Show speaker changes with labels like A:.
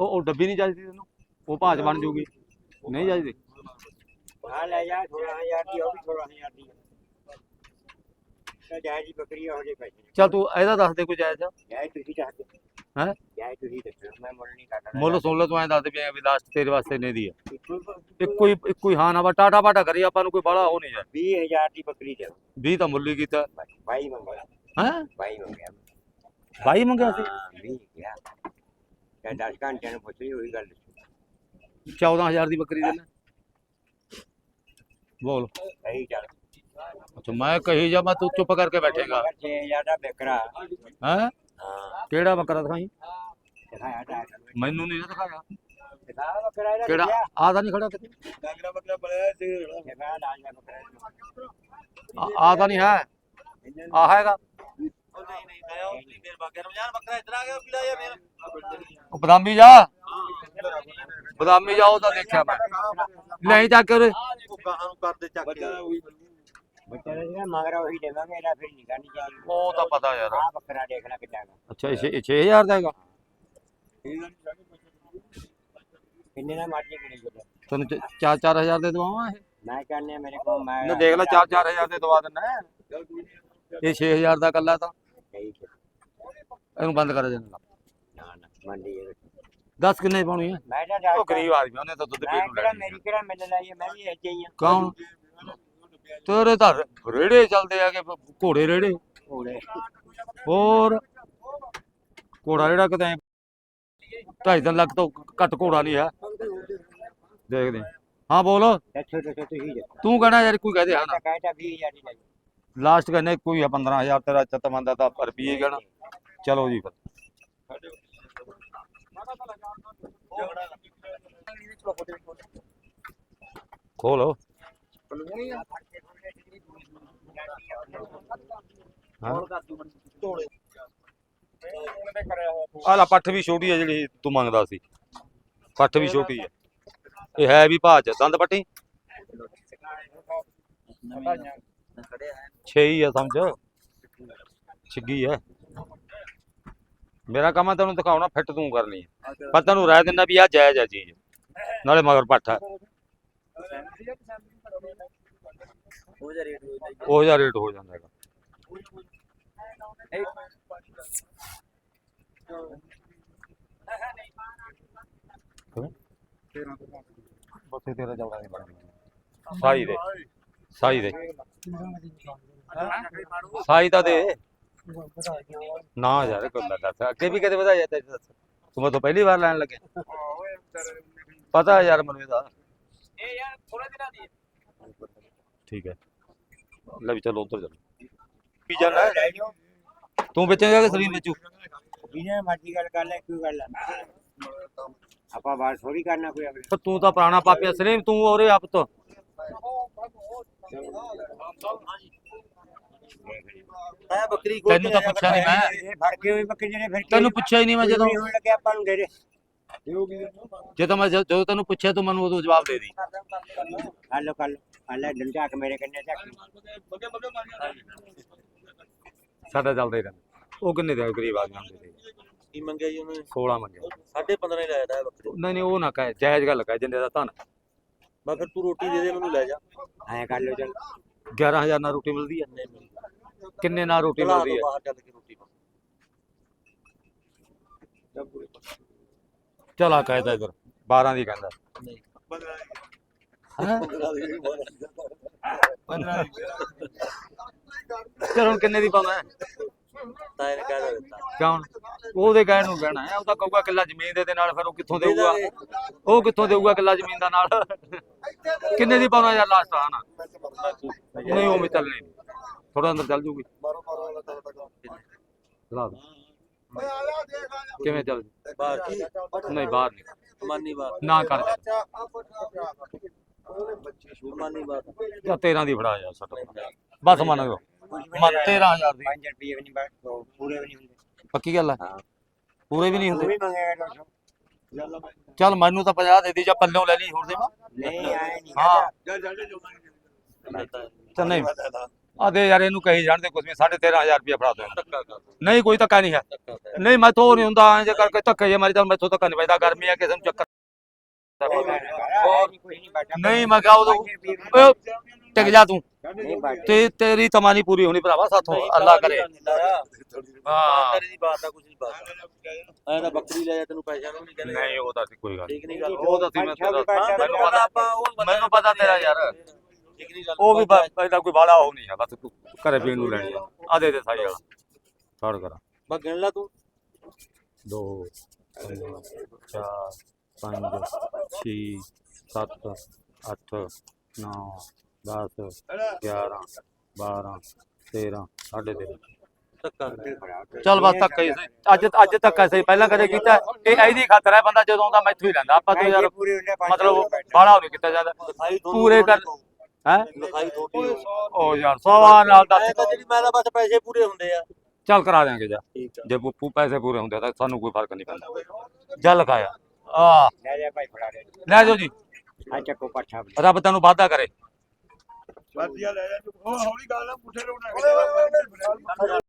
A: ਉਹ ਉਹ ਡੱਬੀ ਨਹੀਂ ਚਾਹੀਦੀ ਤੈਨੂੰ ਉਹ ਭਾਜ ਬਣ ਜੂਗੀ। ਨਹੀਂ ਚਾਹੀਦੀ
B: ਹਾਂ ਲੈ ਜਾ 16000 ਦੀ ਉਹ ਵੀ 16000 ਦੀ। ਤਾਂ ਜਾਇਜ਼ ਦੀ ਬੱਕਰੀ ਹੋ ਜੇ ਪੈਸੇ।
A: ਚੱਲ ਤੂੰ ਇਹਦਾ ਦੱਸ ਦੇ ਕੋਈ ਜਾਇਜ਼
B: ਜਾਇਜ਼ ਤੁਸੀਂ ਦੱਸ ਦਿਓ।
A: ਹੈਂ?
B: ਜਾਇਜ਼ ਤੁਸੀਂ ਦੱਸੋ ਮੈਂ ਮੁੱਲ ਨਹੀਂ ਕਰਨਾ
A: ਮੁੱਲ ਸੁਣ ਲੈ ਤੂੰ ਐਂ ਦੱਸ ਦੇ ਵੀ ਲਾਸਟ ਤੇਰੇ ਵਾਸਤੇ ਨੇ ਦੀ ਹੈ
B: ਇੱਕੋ ਹੀ
A: ਇੱਕੋ ਹੀ ਹੀ ਹਾਂ ਨਾ ਵਾ ਟਾਟਾ ਬਾਟਾ ਕਰੀ ਆਪਾਂ ਨੂੰ ਕੋਈ ਬਾਹਲਾ ਉਹ ਨਹੀਂ ਯਾਰ।
B: 20000 ਦੀ ਬੱਕਰੀ ਦੇ
A: 20 ਤਾਂ ਮੁੱਲ ਹੀ ਕੀਤਾ।
B: ਬਾਈ ਮੰਗਿਆ।
A: ਹੈ?
B: ਬਾਈ ਮੰਗਿਆ।
A: 22 ਮੰਗਿਆ ਸੀ?
B: ਹਾਂ 20 ਗਿਆ ਤੇ 10 ਘੰਟਿਆਂ ਨੂੰ ਪੁੱਛੀ ਉਹੀ ਗੱਲ
A: 14000 ਦੀ ਬੱਕਰੀ ਦੇਣਾ ਬੋਲ।
B: ਸਹੀ ਚੱਲ
A: ਅੱਛਾ ਮੈਂ ਕਹੀ ਜਾ ਮੈਂ ਤੂੰ ਚੁੱਪ ਕਰਕੇ ਬੈਠੇਗਾ।
B: 6000 ਦਾ ਬੱਕਰਾ।
A: ਹੈ?
B: ਹਾਂ।
A: ਕਿਹੜਾ ਬੱਕਰਾ ਦਿਖਾਈ?
B: ਦਿਖਾਇਆ
A: ਮੈਨੂੰ ਨਹੀਂ ਦਿਖਾਇਆ। ਕਿਹੜਾ? ਆ ਤਾਂ ਨਹੀਂ ਖੜਾ ਕਿਤੇ
B: ਡਾਂਗਰਾ ਬੱਕਰਾ ਬੜਿਆ ਸੀ।
A: ਆ- ਤਾਂ ਨਹੀਂ ਹੈ। ਆ ਹੈਗਾ।
B: ਨਹੀਂ ਨਹੀਂ ਮੈਂ ਉਹ ਨਹੀਂ ਮੇਰੇ ਬਾਗੇ ਰਮਜ਼ਾਨ ਬੱਕਰਾ ਇਧਰ ਆ ਗਿਆ ਪੀਲਾ ਜਾਂ ਮੇਰਾ
A: ਉਹ ਬਦਾਮੀ ਜਾ। ਬਦਾਮੀ ਜਾ ਉਹ ਤਾਂ ਦੇਖਿਆ ਮੈਂ। ਨਹੀਂ ਚੱਕ ਕੇ ਉਰੇ।
B: ਕਹਾਂ ਨੂੰ ਕਰਦੇ ਚੱਕ ਕੇ ਬੱਚਾ ਦਾ ਜਿਹੜਾ ਮਗਰ ਉਹੀ ਦੇਵਾਂਗੇ ਇਹਦਾ ਫਿਰ ਨਹੀਂ ਕਰਨੀ ਚਾਹੀਦੀ
A: ਉਹ ਤਾਂ ਪਤਾ ਯਾਰ।
B: ਆ ਬੱਕਰਾ ਦੇਖ ਲੈ ਕਿੱਦਾਂ
A: ਅੱਛਾ ਇਹ 6000 ਦਾ ਹੈਗਾ।
B: ਕਿੰਨੇ ਦਾ ਮਰਜ਼ੀ ਕਿਹੜੀ ਜਗ੍ਹਾ
A: ਤੈਨੂੰ 4-4000 ਦੇ ਦਵਾਵਾਂ ਇਹ?
B: ਮੈਂ ਕਹਿੰਨੇ ਮੇਰੇ ਕੋਲ ਮੈਂ
A: ਨਾ ਦੇਖ ਲੈ 4-4000 ਦੇ ਦਵਾ ਦਿੰਨਾ ਇਹ 6000 ਦਾ ਕੱਲਾ ਤਾਂ। ਇਹਨੂੰ ਬੰਦ ਕਰ ਦੇਣਾ
B: ਨਾ ਨਾ ਮੰਡੀ ਹੈ
A: ਦੱਸ ਕਿੰਨੇ ਦੀ ਪਾਉਣੀ ਹੈ
B: ਮੈਂ ਤਾਂ
A: ਉਹ ਗਰੀਬ ਆਦਮੀ ਉਹਨੇ ਤਾਂ ਦੁੱਧ ਪੀਣ ਨੂੰ
B: ਕਿਹੜਾ
A: ਲੈਣੀ
B: ਮੇਰੀ ਕਿਹੜਾ ਮਿਲ ਲਈ ਮੈਂ ਵੀ ਇੱਥੇ ਹੀ ਆ।
A: ਕੌਣ? ਤੇਰੇ ਤਾਂ ਰੇੜੇ ਚੱਲਦੇ ਆ ਕਿ ਘੋੜੇ ਰੇੜੇ?
B: ਘੋੜੇ।
A: ਹੋਰ? ਘੋੜਾ ਜਿਹੜਾ ਕਿਤੇ? ਢਾਈ ਤਿੰਨ ਲੱਖ ਤੋਂ ਘੱਟ ਘੋੜਾ ਨਹੀਂ ਹੈ ਦੇਖਦੇ ਹਾਂ। ਹਾਂ ਬੋਲ। ਤੂੰ ਕਹਿਣਾ ਯਾਰ ਕੋਈ ਕਹਦੇ ਹਾਂ
B: ਮੈਂ ਤਾਂ ਕਹਿਤਾ 20000 ਦੀ ਲਈ
A: ਲਾਸਟ ਕਹਿੰਦੇ ਕੋਈ ਆ 15000 ਤੇਰਾ ਚੱਤ ਮੰਦਾ ਤਾਂ ਰੁਪਈਏ ਕਹਿਣਾ। ਚਲੋ ਜੀ। ਫਿਰ ਖੋਲੋ ਆ ਲੈ, ਪੱਠ ਵੀ ਛੋਟੀ ਹੈ ਜਿਹੜੀ ਤੂੰ ਮੰਗਦਾ ਸੀ। ਪੱਠ ਵੀ ਛੋਟੀ ਹੈ ਇਹ ਹੈ ਵੀ ਭਾਜ ਦੰਦ ਪੱਟੀ? ਛੇ ਹੀ ਆ, ਸਮਝ? ਛਿੱਗੀ ਹੈ ਮੇਰਾ ਕੰਮ ਆ ਤੈਨੂੰ ਦਿਖਾਉਣਾ ਫਿੱਟ ਤੂੰ ਕਰਨੀ ਹੈ ਪਰ ਤੈਨੂੰ ਰਾਏ ਦਿੰਦਾ ਵੀ ਆ ਜਾਇਜ਼ ਆ ਚੀਜ਼। ਨਾਲੇ ਮਗਰ ਪੱਠ ਹੈ
B: ਹੋ ਜਾ ਰੇਟ ਹੋ
A: ਉਹ ਜਿਹਾ ਰੇਟ ਹੋ ਜਾਂਦਾ ਹੈਗਾ। ਬੱਸੇ ਤੇਰਾ ਜੌੜਾ ਨਹੀਂ ਬਣਦਾ। ਸਾਈ ਦੇ। ਸਾਈ ਦੇ। ਸਾਈ ਤਾਂ ਦੇ। ਨਾ ਯਾਰ ਕੋਈ ਨਾ ਦੱਸ। ਅੱਗੇ ਵੀ ਕਦੇ ਵਧਾਇਆ ਤੇ ਦੱਸ। ਤੂੰ ਮੈਂ ਤਾਂ ਪਹਿਲੀ ਵਾਰ ਲੈਣ ਲੱਗੇ। ਪਤਾ ਯਾਰ ਮੈਨੂੰ ਇਹਦਾ।
B: ਇਹ ਯਾਰ ਥੋੜੇ ਦਿਨਾਂ ਦੀ
A: ਠੀਕ ਹੈ। ਲੈ ਵੀ ਚਲੋ ਉਧਰ ਚੱਲ। ਕੀ ਜਾਣਾ ਤੂੰ ਵੇਚੇਗਾ ਕਿ ਸਰੀਰ ਵੇਚੂ।
B: ਜਿਹਨੇ ਮਰਜ਼ੀ ਗੱਲ ਕਰ ਲੈ ਕੋਈ ਗੱਲ ਆ ਆਪਾਂ ਬਾਤ ਥੋੜੀ ਕਰਨਾ ਕੋਈ ਅਗਲੇ
A: ਪਰ ਤੂੰ ਤਾਂ ਪੁਰਾਣਾ ਪਾਪੀਆ ਸਲੀਮ ਤੂੰ ਔਰੇ ਆਪ ਤੋਂ।
B: ਮੈਂ ਬੱਕਰੀ
A: ਤੈਨੂੰ ਤਾਂ ਪੁੱਛਿਆ ਨਹੀਂ ਮੈਂ।
B: ਇਹ ਫੜ ਕੇ ਹੋਈ ਬੱਕਰੀ ਜਿਹੜੇ ਫਿਰ
A: ਤੈਨੂੰ ਪੁੱਛਿਆ ਹੀ ਨਹੀਂ ਮੈਂ ਜਦੋਂ।
B: ਹੋਣ ਲੱਗੇ ਆਪਾਂ ਨੂੰ ਦੇ ਦੇ।
A: ਜਦੋਂ ਮੈਂ ਜਦੋਂ ਤੈਨੂੰ ਪੁੱਛਿਆ ਤੂੰ ਮੈਨੂੰ ਉਦੋਂ ਜਵਾਬ ਦੇ ਦੀ।
B: ਹਲੋ ਕੱਲ ਹਲੇ ਦਿਲ ਝਾਕ ਮੇਰੇ ਕੰਨੇ ਝਾਕ
A: ਸਾਡਾ ਚੱਲਦਾ ਹੀ ਰਹਿੰਦਾ। ਉਹ ਕਿੰਨੇ ਦੇ ਗਰੀਬ ਆਦਮੀ ਹੁੰਦੇ ਸੀ?
C: ਕੀ ਮੰਗਿਆ ਜੀ ਉਹਨੇ?
A: 16 ਮੰਗਿਆ।
C: ਸਾਢੇ 15 ਹੀ ਲਾਇਆ ਦਾ ਬੱਕਰੇ
A: ਨਹੀਂ ਨਹੀਂ ਉਹ ਨਾ ਕਹੇ ਜਾਇਜ਼ ਗੱਲ ਕਹੇ ਜਿੰਨੇ ਦਾ ਧਨ।
C: ਮੈਂ ਫਿਰ ਤੂੰ ਰੋਟੀ ਦੇ ਦੇ ਮੈਨੂੰ ਲੈ ਜਾ।
B: ਐ ਕਰ ਲੋ ਚਲ।
A: 11000 ਨਾਲ ਰੋਟੀ ਮਿਲਦੀ ਹੈ
C: ਨਹੀਂ ਮਿਲਦੀ।
A: ਕਿੰਨੇ ਨਾਲ ਰੋਟੀ
C: ਤੋਂ
A: ਹੈ?
C: ਬਾਹਰ ਚੱਲ ਕੇ ਰੋਟੀ ਪਾ
A: ਚਲਾ ਕਹਿਦਾ ਇਧਰ 12 ਦੀ ਕਹਿੰਦਾ।
C: ਨਹੀਂ।
A: ਹੈਂ? ਚਲ ਹੁਣ ਕਿੰਨੇ ਦੀ ਪਾਉਣਾ ਹੈ
C: ਤਾਂ ਇਹਨੇ ਕਹਿ ਦਿੱਤਾ।
A: ਕਿਉਂ? ਉਹਦੇ ਕਹਿਣ ਨੂੰ ਕਹਿਣਾ ਹੈ ਉਹ ਤਾਂ ਕਹੂਗਾ ਕਿੱਲਾ ਜ਼ਮੀਨ ਦੇ ਦੇ ਨਾਲ ਫਿਰ ਉਹ ਕਿੱਥੋਂ ਦੇਊਗਾ। ਉਹ ਕਿੱਥੋਂ ਦੇਊਗਾ ਕਿੱਲਾ ਜ਼ਮੀਨ ਦਾ ਨਾਲ? ਕਿੰਨੇ ਦੀ ਪਾਉਣਾ ਯਾਰ ਲਾਸਟ ਆ ਨਾ? ਨਹੀਂ ਉਹ ਵੀ ਚੱਲਣੀ ਥੋੜਾ ਅੰਦਰ ਚੱਲ ਜੂਗੀ। ਦੇ। ਕਿਵੇਂ ਚੱਲ
C: ਬਾਹਰ ਕੀ
A: ਨਹੀਂ ਬਾਹਰ ਨਹੀਂ।
C: ਮਾਨੀ ਬਾਤ
A: ਨਾ ਕਰ।
C: ਮਾਨੀ ਬਾਤ
A: ਜਾਂ 13 ਦੀ ਫੜਾ ਯਾਰ ਸੱਟ। ਬਸ ਮੰਨ ਲਓ ਮੰਨ 13000 ਦੀ।
B: 5 ਰੁਪਏ ਵੀ ਨਹੀਂ ਬਾਤ ਪੂਰੇ ਵੀ ਨਹੀਂ ਹੁੰਦੇ।
A: ਪੱਕੀ ਗੱਲ ਹੈ? ਪੂਰੇ ਵੀ ਨਹੀਂ ਹੁੰਦੇ।
B: ਵੀ ਮੰਗੇਗਾ 200
A: ਚੱਲ ਮੈਨੂੰ ਤਾਂ 50 ਦੇ ਦੀ ਜਾਂ ਪੱਲਿਓਂ ਲੈ ਲਈ ਹੋਰ ਦੇਵਾਂ
B: ਨਹੀਂ ਆਏ ਨਹੀਂ।
A: ਹਾਂ।
C: ਦਿੱਤਾ
A: ਤਾਂ ਨਹੀਂ। ਆ ਦੇ ਯਾਰ ਇਹਨੂੰ ਕਹੀ ਜਾਣਦੇ ਕੁਛ ਵੀ 13500 ਰੁਪਏ ਫੜਾ ਦੋ
C: ਧੱਕਾ ਕਰ
A: ਨਹੀਂ ਕੋਈ ਧੱਕਾ ਨਹੀਂ ਹੈ। ਨਹੀਂ ਮੈਂ ਤੋਂ ਨਹੀਂ ਹੁੰਦਾ ਐਂ ਜੇ ਕਰਕੇ ਧੱਕੇ ਜੇ ਮਾਰੀ ਤਾਂ ਮੈਥੋਂ ਧੱਕਾ ਨਹੀਂ ਪੈਦਾ ਗਰਮੀ ਆ ਕਿਸੇ ਨੂੰ ਚੱਕਰ ਨਹੀਂ ਮੈਂ ਕਹਾ ਓਏ ਟਿਕ ਜਾ ਤੂੰ। ਤੇ ਤੇਰੀ ਤਮਾਨੀ ਪੂਰੀ ਹੋਣੀ ਭਰਾਵਾ ਸਾਥੋਂ ਅੱਲਾ ਕਰੇ। ਹਾਂ।
C: ਤੇਰੀ ਦੀ ਬਾਤ ਆ ਕੁਝ ਨਹੀਂ ਬਾਤ ਐ ਤਾਂ ਬੱਕਰੀ ਲੈ ਜਾ ਤੈਨੂੰ ਪੈਸਾ ਨਹੀਂ ਕਹਿੰਦੇ।
A: ਨਹੀਂ ਉਹ ਤਾਂ ਸੀ ਕੋਈ ਗੱਲ
C: ਠੀਕ ਨਹੀਂ। ਗੱਲ।
A: ਉਹ ਤਾਂ ਸੀ ਮੈਂ ਤੇਰਾ ਮੈਨੂੰ ਪਤਾ
C: ਉਹ
A: ਤੇਰਾ ਯਾਰ।
C: ਨਹੀਂ
A: ਉਹ ਵੀ ਪੈਦਾ ਕੋਈ ਬਾਲਾ ਉਹ ਨਹੀਂ ਹੈ ਬਸ ਤੂੰ ਘਰੇ ਪੀਣ ਨੂੰ ਲੈਣੀ ਆ। ਆ ਦੇ ਦੇ ਸਾਈ ਵਾਲਾ ਛੱਡ ਕਰਾ।
C: ਬਸ ਗਿਣ ਲਾ ਤੂੰ।
A: ਦੋ ਤਿੰਨ ਚਾਰ ਪੰਜ ਛੇ ਸੱਤ ਅੱਠ ਨੌ 10 11 12 13 ਸਾਢੇ ਤੇਰਾਂ।
C: ਧੱਕਾ
A: ਚੱਲ ਬਸ ਧੱਕਾ ਹੀ ਸਹੀ ਅੱਜ ਅੱਜ ਧੱਕਾ ਸਹੀ ਪਹਿਲਾਂ ਕਦੇ ਕੀਤਾ। ਇਹ ਇਹਦੀ ਖਾਤਰ ਹੈ ਬੰਦਾ ਜਦੋਂ ਆਉਂਦਾ ਮੈਥੋਂ ਹੀ ਲੈਂਦਾ। ਆਪਾਂ ਤੇ ਯਾਰ ਮਤਲਬ ਬਾਲਾ ਨਹੀਂ ਕੀਤਾ ਜਾਂਦਾ। ਪੂਰੇ ਕਰ ਹੈ?
C: ਲਿਖਾਈ ਥੋੜੀ
A: ਉਹ ਯਾਰ ਸਵਾ ਨਾਲ ਦੱਸ
C: ਤਾਂ ਜਿਹੜੀ ਮੈਂ ਤਾਂ ਬਸ ਪੈਸੇ ਪੂਰੇ ਹੁੰਦੇ ਆ।
A: ਚੱਲ ਕਰਾ ਦਿਆਂਗੇ ਜਾ।
C: ਠੀਕ ਆ।
A: ਜੇ ਪੂ ਪੈਸੇ ਪੂਰੇ ਹੁੰਦੇ ਤਾਂ ਸਾਨੂੰ ਕੋਈ ਫ਼ਰਕ ਨਹੀਂ ਪੈਂਦਾ। ਜਲ ਲਗਾਇਆ ਆ।
B: ਲੈ ਜਾ ਭਾਈ ਫੜਾ ਲੈ
A: ਲੈ ਜਾਓ ਜੀ।
B: ਆ ਚੱਕੋ ਪੱਠਾ
A: ਰੱਬ ਤੈਨੂੰ ਵਾਅਦਾ ਕਰੇ।
D: ਵਧੀਆ ਲੈ ਜਾ ਤੂੰ। ਹੌਲੀ ਗੱਲ ਆ ਪੁੱਠੇ ਰੋਣਾ